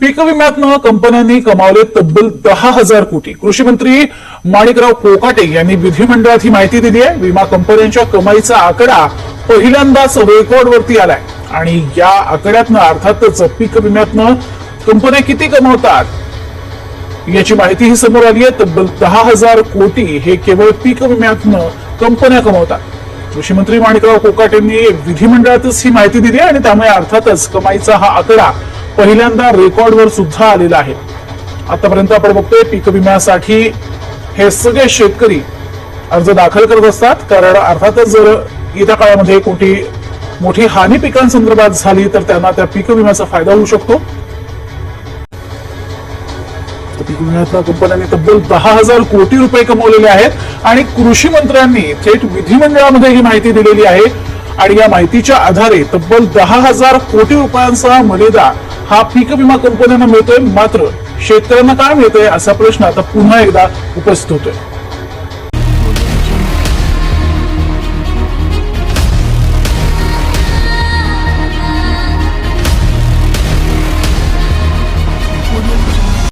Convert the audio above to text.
पीक विम्यातनं कंपन्यांनी कमावले तब्बल दहा हजार कोटी. कृषी मंत्री माणिकराव कोकाटे यांनी विधिमंडळात ही माहिती दिली आहे. विमा कंपन्यांच्या कमाईचा आकडा पहिल्यांदाच रेकॉर्डवरती आलाय. आणि या आकड्यातनं अर्थातच पीक विम्यातनं कंपन्या किती कमावतात याची माहितीही समोर आली आहे. तब्बल दहा हजार कोटी हे केवळ पीक विम्यातनं कंपन्या कमवतात. कृषी मंत्री माणिकराव कोकाटेंनी विधिमंडळातच ही माहिती दिली आणि त्यामुळे अर्थातच कमाईचा हा आकडा पहिल्यांदा रेकॉर्डवर सुद्धा आलेला आहे. आतापर्यंत आपण बघतोय पीक विम्यासाठी हे सगळे शेतकरी अर्ज दाखल करत असतात. कारण अर्थातच जर येत्या काळामध्ये कोणती मोठी हानी पिकांसंदर्भात झाली तर त्यांना त्या पीक विम्याचा फायदा होऊ शकतो. पीक विम्यातल्या कंपन्यांनी तब्बल दहा हजार कोटी रुपये कमवलेले आहेत आणि कृषी मंत्र्यांनी थेट विधिमंडळामध्ये ही माहिती दिलेली आहे. आणि या माहितीच्या आधारे तब्बल दहा हजार कोटी रुपयांचा मलेदा हा पीक विमा कंपन्यांना मिळतोय मात्र शेतकऱ्यांना काय मिळतोय असा प्रश्न आता पुन्हा एकदा उपस्थित होतोय.